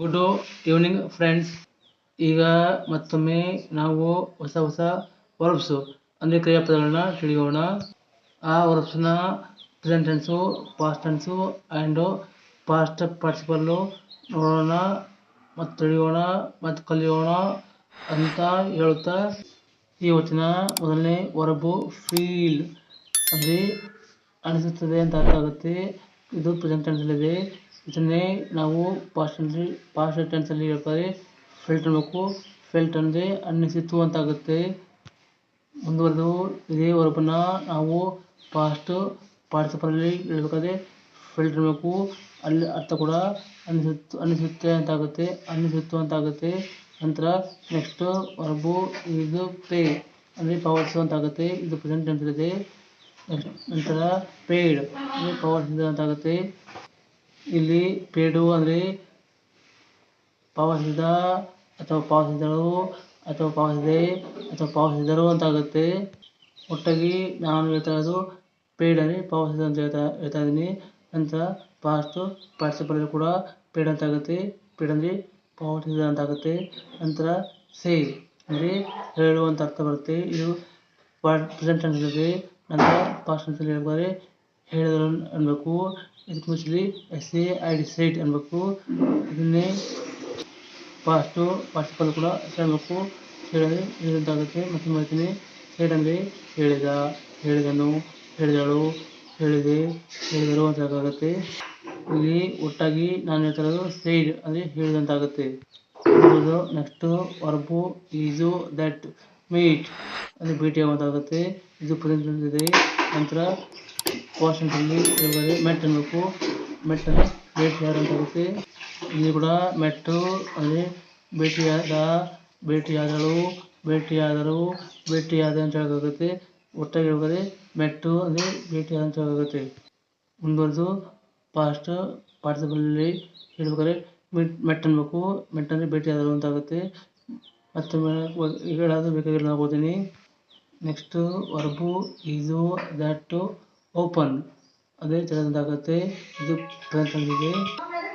Good evening friends ಈಗ ಮತ್ತೊಮ್ಮೆ ನಾವು ಹೊಸ ಹೊಸ ವರ್ಬ್ಸು ಅಂದರೆ ಕ್ರಿಯಾಪದಗಳನ್ನ ತಿಳಿಯೋಣ. ಆ ವರ್ಬ್ಸ್ನ present tense past tense and past participle ನೋಡೋಣ, ಮತ್ತು ತಿಳಿಯೋಣ, ಮತ್ತು ಕಲಿಯೋಣ ಅಂತ ಹೇಳುತ್ತಾ. ಇವತ್ತಿನ ಮೊದಲನೇ ವರ್ಬು ಫೀಲ್ ಅಂದರೆ ಅನಿಸುತ್ತದೆ ಅಂತ ಅರ್ಥ ಆಗುತ್ತೆ. ಇದು ಪ್ರೆಸೆಂಟ್ ಟೆನ್ಸಲ್ಲಿದೆ ಇದನ್ನೇ ನಾವು ಪಾಸ್ಟ್ ಟೆನ್ಸ್ ಪಾಸ್ಟ್ ಟೆನ್ಸಲ್ಲಿ ಹೇಳ್ತಾರೆ. ಫೆಲ್ಟ್ ಅನ್ಬೇಕು ಫೆಲ್ಟ್ ಅಂದರೆ ಅನ್ನಿಸಿತು ಅಂತ ಆಗುತ್ತೆ ಮುಂದುವರೆದು ಇದೇ ವರ್ಬನ್ನ ನಾವು ಪಾಸ್ಟ್ ಪಾರ್ಟಿಸಿಪಲಲ್ಲಿ ಹೇಳ್ಬೇಕಾದ್ರೆ ಫೆಲ್ಟ್ ಅನ್ಬೇಕು ಅಲ್ಲಿ ಅರ್ಥ ಕೂಡ ಅನ್ನಿಸುತ್ತು, ಅನ್ನಿಸುತ್ತೆ ಅಂತ ಆಗುತ್ತೆ ಅನ್ನಿಸುತ್ತು ಅಂತ ಆಗುತ್ತೆ ನಂತರ ನೆಕ್ಸ್ಟ್ ವರ್ಬು ಇದು ಪೇ ಅಂದರೆ ಪಾವತಿಸು ಅಂತ ಆಗುತ್ತೆ ಇದು. ಪ್ರೆಸೆಂಟ್ ಟೆನ್ಸ್ ನೆಕ್ಸ್ಟ್ ನಂತರ ಪೇಯ್ಡ್ ಅಂದರೆ ಅಂತ ಆಗುತ್ತೆ ಇಲ್ಲಿ ಪೇಡು ಅಂದರೆ ಪಾವತಿಸಿದ ಅಥವಾ ಪಾವತಿಸಿದಳು ಅಥವಾ ಪಾವತಿಸಿದೆ ಅಥವಾ ಪಾವತಿಸಿದರು ಅಂತ ಆಗುತ್ತೆ ಒಟ್ಟಾಗಿ ನಾನು ಹೇಳ್ತಾ ಇರೋದು ಪೇಯ್ಡ್ ಅಂದರೆ ಪಾವತಿಸಿದ ಅಂತ ಹೇಳ್ತಾ ಹೇಳ್ತಾ ಇದ್ದೀನಿ. ನಂತರ ಪಾಸ್ಟು ಪಾರ್ಟಿಸಿಪಲ್ ಕೂಡ ಪೇಯ್ಡ್ ಅಂತ ಆಗುತ್ತೆ ಪೇಯ್ಡ್ ಅಂದರೆ ಪಾವತಿಸಿದ ಅಂತ ಆಗುತ್ತೆ ನಂತರ ಸೇ ಅಂದರೆ ಹೇಳು ಅಂತ ಅರ್ಥ ಬರುತ್ತೆ. ಇದು ಪ್ರೆಸೆಂಟ್ ಟೆನ್ಸಲ್ಲಿದೆ ನಂತರ ಪಾಸ್ಟ್ ಟೆನ್ಸಲ್ಲಿ ಹೇಳ್ಬೇಕಾದ್ರೆ ಹೇಳಿದರು ಅನ್ಬೇಕು. ಇದಕ್ಕೆ ಮುಚ್ಚಲಿ S A I D said ಅನ್ಬೇಕು. ಇದನ್ನೇ ಪಾಸ್ಟು ಪಾರ್ಟಿಸಿಪಲ್ ಕೂಡ ಹೇಳಬೇಕು ಹೇಳಿದ್ರೆ ಹೇಳಿದಂತಾಗುತ್ತೆ ಮತ್ತೆ ಮಾಡ್ತೀನಿ ಸೈಡ್ ಅಂದರೆ ಹೇಳಿದ, ಹೇಳಿದನು, ಹೇಳಿದಳು, ಹೇಳಿದೆ, ಹೇಳಿದರು ಅಂತ ಆಗುತ್ತೆ ಇಲ್ಲಿ ಒಟ್ಟಾಗಿ ನಾನು ಹೇಳ್ತಿರೋದು ಸೈಡ್ ಅಂದರೆ ಹೇಳಿದಂತಾಗುತ್ತೆ. Next verb is that meet ಅದು ಭೇಟಿ ಆಗುವಂತಾಗುತ್ತೆ. ಇದು ಪ್ರೆಸೆಂಟ್ ಇದೆ ನಂತರ ಪಾಸ್ಟ್ ಇರ್ಬೋದು ಮೆಟ್ ಅನ್ಬೇಕು ಮೆಟ್ ಯಾರು ಅಂತ ಹೋಗುತ್ತೆ ಇಲ್ಲಿ ಕೂಡ ಮೆಟ್ಟು ಅಲ್ಲಿ ಭೇಟಿಯಾದ, ಭೇಟಿಯಾದಳು, ಭೇಟಿಯಾದರು, ಭೇಟಿಯಾದ ಅಂತ ಹೇಳೋಕ್ಕಾಗುತ್ತೆ ಒಟ್ಟಾಗಿ ಹೇಳ್ಬೇಕಾದ್ರೆ ಮೆಟ್ಟು ಅಲ್ಲಿ ಭೇಟಿಯಾದ ಅಂತ ಹೇಳೋಕ್ಕಾಗುತ್ತೆ ಮುಂದುವರೆದು ಪಾಸ್ಟ್ ಪಾಠದಲ್ಲಿ ಹೇಳ್ಬೇಕಾದ್ರೆ ಮೆಟ್ ಮೆಟ್ ಅನ್ಬೇಕು ಮೆಟ್ ಅಂದರೆ ಭೇಟಿಯಾದರು ಅಂತ ಆಗುತ್ತೆ. ಮತ್ತು ಹೇಳೋದು ಬೇಕಾಗಿಲ್ಲ ನಾವು ಓದಿನಿ. ನೆಕ್ಸ್ಟು ವರ್ಬು ಇದು ದ್ಯಾಟು ಓಪನ್. ಅದೇ ತೆರೆದಂತಾಗುತ್ತೆ ಇದು ಇದೆ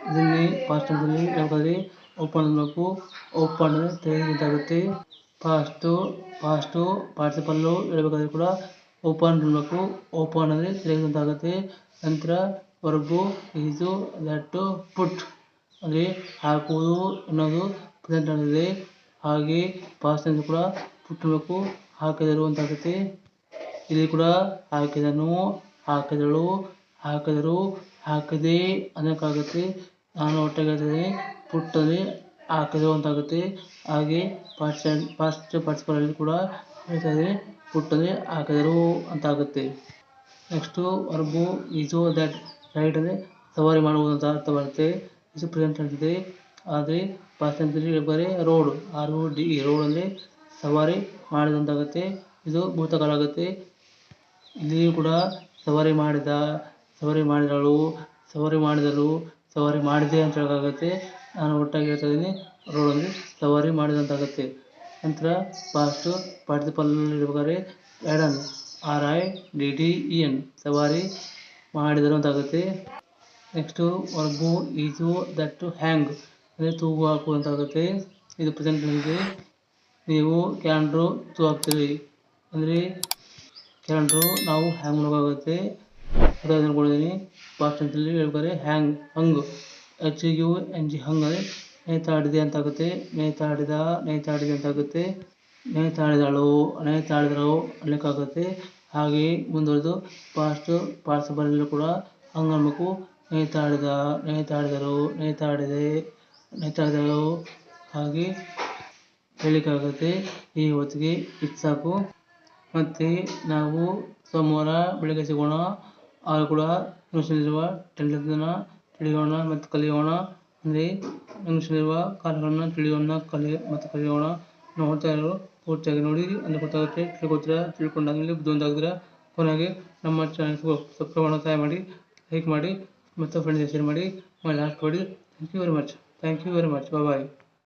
ಇದನ್ನೇ ಪಾಸ್ಟ್ ಟೆನ್ಸಲ್ಲಿ ಹೇಳ್ಬೇಕಾದ್ರೆ ಓಪನ್ ಅನ್ನಬೇಕು ಓಪನ್ ತೆರೆದಂತಾಗುತ್ತೆ ಪಾಸ್ಟು ಪಾಸ್ಟು ಪಾರ್ಟಿಪಲ್ಲು ಹೇಳ್ಬೇಕಾದ್ರೆ ಕೂಡ ಓಪನ್ ಅನ್ನಬೇಕು ಓಪನ್ ಅಂದರೆ ತೆರೆದಂತಾಗುತ್ತೆ ನಂತರ ವರ್ಬು ಇದು ದ್ಯಾಟು ಪುಟ್ ಅಂದರೆ ಹಾಕುವುದು ಅನ್ನೋದು ಪ್ರೆಸೆಂಟ್ ಆಗಿದೆ. ಹಾಗೆ ಪಾಸ್ಟ್ ಅಂತ ಕೂಡ ಪುಟ್ ಅನ್ನಬೇಕು ಹಾಕಿದರು ಅಂತ ಆಗುತ್ತೆ. ಇಲ್ಲಿ ಕೂಡ ಹಾಕಿದನು ಹಾಕಿದಳು, ಹಾಕಿದರು, ಹಾಕಿದೆ ಅನ್ನೋಕ್ಕಾಗುತ್ತೆ. ನಾನು ಒಟ್ಟಾಗಿ ಪುಟ್ಟಲ್ಲಿ ಪುಟ್ ಅಂತಾಗುತ್ತೆ. ಹಾಗೆ ಪಾಸ್ಟ್ ಪಾಸ್ಟ್ ಪಾರ್ಟಿಸಿಪಲಲ್ಲಿ ಕೂಡ ಹೇಳ್ತಾರೆ ಪುಟ್ಟದೆ ಪುಟ್ ಅಂದರೆ ಹಾಕಿದರು ಅಂತಾಗುತ್ತೆ. Next verb is that ride ಅಂದರೆ ಸವಾರಿ ಮಾಡುವುದು ಅಂತ ಅರ್ಥ ಬರುತ್ತೆ ಇದು ಪ್ರೆಸೆಂಟ್ ಇದೆ ಆದರೆ ಪಾಸ್ಟ್ ಟೆನ್ಸಲ್ಲಿ ಹೇಳ್ಬೇಕಾದ್ರೆ road, R O D road ಅಂದರೆ ಸವಾರಿ ಮಾಡಿದಂತಾಗುತ್ತೆ. ಇದು ಭೂತಕಾಲ ಆಗುತ್ತೆ. ಇಲ್ಲಿಯೂ ಕೂಡ ಸವಾರಿ ಮಾಡಿದ, ಸವಾರಿ ಮಾಡಿದಳು ಸವಾರಿ ಮಾಡಿದಳು ಸವಾರಿ ಮಾಡಿದೆ ಅಂತ ಹೇಳೋಕ್ಕಾಗುತ್ತೆ. ನಾನು ಒಟ್ಟಾಗಿ ಹೇಳ್ತಾ ಇದ್ದೀನಿ ರೋಡ್ ಅಂದರೆ ಸವಾರಿ ಮಾಡಿದಂತಾಗುತ್ತೆ. ನಂತರ ಪಾಸ್ಟು ಇರ್ಬೇಕಾದ್ರೆ ridden R I D D E N ಸವಾರಿ ಮಾಡಿದರು ಅಂತ ಆಗುತ್ತೆ next verb is that hang ಅಂದರೆ ತೂಗು ಹಾಕುವಂತಾಗುತ್ತೆ ಇದು ಪ್ರೆಸೆಂಟ್ ನೀವು ಕ್ಯಾಂಡ್ರು ತೂ ಹಾಕ್ತೀರಿ ಅಂದರೆ ಕ್ಯಾಲೆಂಡ್ರು ನಾವು ಹ್ಯಾಂಗ್ ಮಾಡೋಕ್ಕಾಗುತ್ತೆ ಉದಾಹರಣೆ ಕೊಡಿದ್ದೀನಿ ಪಾಸ್ಟ್ ಅಂತಲ್ಲಿ hang hung H U N G hung ಅಂದರೆ ನೇತಾಡಿದೆ ಅಂತ ಆಗುತ್ತೆ ನೇತಾಡಿದ, ನೇತಾಡಿದೆ ಅಂತ ಆಗುತ್ತೆ ನೇತಾಡಿದಳು ನೇತಾಡಿದಳು ಅನ್ನೋಕ್ಕಾಗುತ್ತೆ. ಹಾಗೆ ಮುಂದುವರೆದು ಪಾಸ್ಟ್ ಬರಲು ಕೂಡ ಹಂಗ್ ಅನ್ಬೇಕು ನೇತಾಡಿದ, ನೇತಾಡಿದರು, ನೇತಾಡಿದೆ, ನೇತಾಡಿದಳು. ಹಾಗೆ ಹೇಳಲಿಕ್ಕಾಗುತ್ತೆ. ಈ ಹೊತ್ತಿಗೆ ಇದು ಸಾಕು. ಮತ್ತು ನಾವು ಸೋಮವಾರ ಬೆಳಗ್ಗೆ ಸಿಗೋಣ ಆಗ ಕೂಡ ಅನುಸರಿಸುವ ತಿಳಿಯೋಣ ಮತ್ತು ಕಲಿಯೋಣ. ಅಂದರೆ ಅನುಸರಿಸುವ ಕಾರ್ಯಗಳನ್ನು ತಿಳಿಯೋಣ, ಕಲಿ ಮತ್ತು ಕಲಿಯೋಣ. ನೋಡ್ತಾ ಇರೋ ಪೂರ್ತಿಯಾಗಿ ನೋಡಿ, ಅಲ್ಲಿ ಗೊತ್ತಾಗುತ್ತೆ, ತಿಳ್ಕೊತೀರಾ, ತಿಳ್ಕೊಂಡಾದ್ಮೇಲೆ ಬುದ್ಧಿವಂತ ಕೊನೆಗೆ ನಮ್ಮ ಚಾನಲ್ ಸಬ್ಸ್ಕ್ರೈಬ್ ಮಾಡೋ ಸಹಾಯ ಮಾಡಿ ಲೈಕ್ ಮಾಡಿ ಮತ್ತು ಫ್ರೆಂಡ್ಸ್ ಶೇರ್ ಮಾಡಿ. ಲಾಸ್ಟ್ ಮಾಡಿ thank you very much thank you very much bye